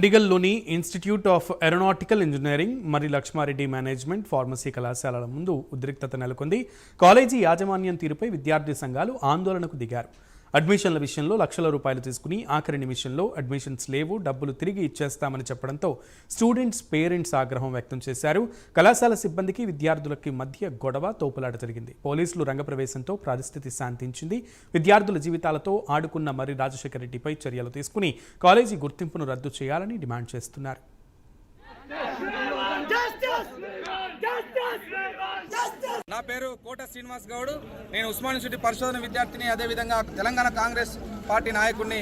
చండీగఢ్లోని institute of aeronautical engineering మరి Lakshma Reddy management pharmacy కళాశాలల ముందు ఉద్రిక్తత నెలకొంది. కాలేజీ యాజమాన్యం తీరుపై విద్యార్థి సంఘాలు ఆందోళనకు దిగారు. అడ్మిషన్ల విషయంలో లక్షల రూపాయలు తీసుకుని ఆఖరి నిమిషంలో అడ్మిషన్స్ లేవు డబ్బులు తిరిగి ఇచ్చేస్తామని చెప్పడంతో స్టూడెంట్స్ పేరెంట్స్ ఆగ్రహం వ్యక్తం చేశారు. కళాశాల సిబ్బందికి విద్యార్థులకి మధ్య గొడవ తోపులాట జరిగింది. పోలీసులు రంగప్రవేశంతో పరిస్థితి శాంతించింది. విద్యార్థుల జీవితాలతో ఆడుకున్న మరి రాజశేఖర రెడ్డిపై చర్యలు తీసుకుని కాలేజీ గుర్తింపును రద్దు చేయాలని డిమాండ్ చేస్తున్నారు. నా పేరు కోట శ్రీనివాస్ గౌడ్. నేను ఉస్మాన్ యూనివర్సిటీ పరిశోధన విద్యార్థిని. అదేవిధంగా తెలంగాణ కాంగ్రెస్ పార్టీ నాయకుడిని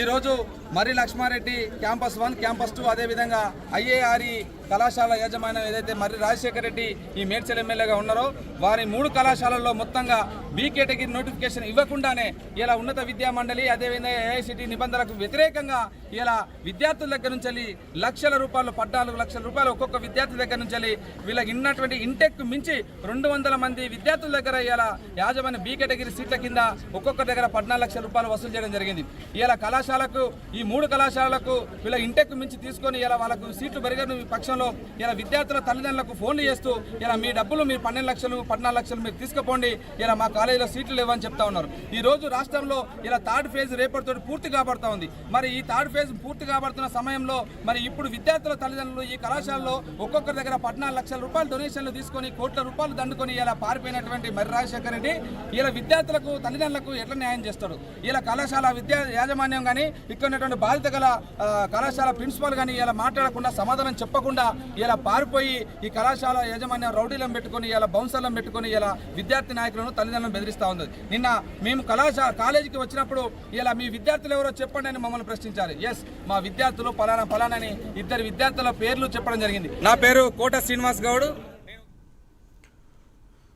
ఈరోజు Marri Lakshmareddy campus one campus two అదేవిధంగా ఐఏఆర్ఈ కళాశాల యాజమాన్యం ఏదైతే మర్రి రాజశేఖర రెడ్డి ఈ మేడ్చల్ ఎమ్మెల్యేగా ఉన్నారో వారి మూడు కళాశాలల్లో మొత్తంగా బీ కేటగిరీ నోటిఫికేషన్ ఇవ్వకుండానే ఇలా ఉన్నత విద్యా మండలి అదేవిధంగా ఏఐసిటి నిబంధనలకు వ్యతిరేకంగా ఇలా విద్యార్థుల దగ్గర నుంచి వెళ్ళి లక్షల రూపాయలు పద్నాలుగు లక్షల రూపాయలు ఒక్కొక్క విద్యార్థి దగ్గర నుంచి వెళ్ళి వీళ్ళకి ఉన్నటువంటి ఇంటెక్ మించి రెండు వందల మంది విద్యార్థుల దగ్గర ఇలా యాజమాన్య బీ కేటగిరీ సీట్ల కింద ఒక్కొక్క దగ్గర పద్నాలుగు లక్షల రూపాయలు వసూలు చేయడం జరిగింది. ఇలా కళాశాలకు ఈ మూడు కళాశాలలకు వీళ్ళ ఇంటెక్ మించి తీసుకొని ఇలా వాళ్ళకు సీట్లు పెరగని పక్షంలో ఇలా విద్యార్థుల తల్లిదండ్రులకు ఫోన్లు చేస్తూ ఇలా మీ డబ్బులు మీరు పన్నెండు లక్షలు పద్నాలుగు లక్షలు మీరు తీసుకుపోండి ఇలా మా కాలేజీలో సీట్లు లేవని చెప్తా ఉన్నారు. ఈ రోజు రాష్ట్రంలో ఇలా థర్డ్ ఫేజ్ రేపటితో పూర్తి కాబడుతా ఉంది. మరి ఈ థర్డ్ ఫేజ్ పూర్తి కాబడుతున్న సమయంలో మరి ఇప్పుడు విద్యార్థుల తల్లిదండ్రులు ఈ కళాశాలలో ఒక్కొక్కరి దగ్గర పద్నాలుగు లక్షల రూపాయలు డొనేషన్లు తీసుకొని కోట్ల రూపాయలు దండుకొని ఇలా పారిపోయినటువంటి మర్రి రాజశేఖర రెడ్డి ఇలా విద్యార్థులకు తల్లిదండ్రులకు ఎట్లా న్యాయం చేస్తాడు? ఇలా కళాశాల విద్యా యాజమాన్యం కానీ ఇక్కడ ఉన్నటువంటి బాధిత గల కళాశాల ప్రిన్సిపాల్ కానీ ఇలా మాట్లాడకుండా సమాధానం చెప్పకుండా ఇలా పారిపోయి ఈ కళాశాల యాజమాన్యం రౌడీలను పెట్టుకొని ఇలా బౌన్సర్లను పెట్టుకొని ఇలా విద్యార్థి నాయకులను తల్లిదండ్రులను బెదిరిస్తూ ఉంది. నిన్న మేము కళాశాల కాలేజీకి వచ్చినప్పుడు ఇలా మీ విద్యార్థులు ఎవరో చెప్పండి అని మమ్మల్ని ప్రశ్నించారు. ఎస్ మా విద్యార్థులు ఫలానా ఫలానా అని ఇద్దరు విద్యార్థుల పేర్లు చెప్పడం జరిగింది. నా పేరు కోట శ్రీనివాస్ గౌడ్.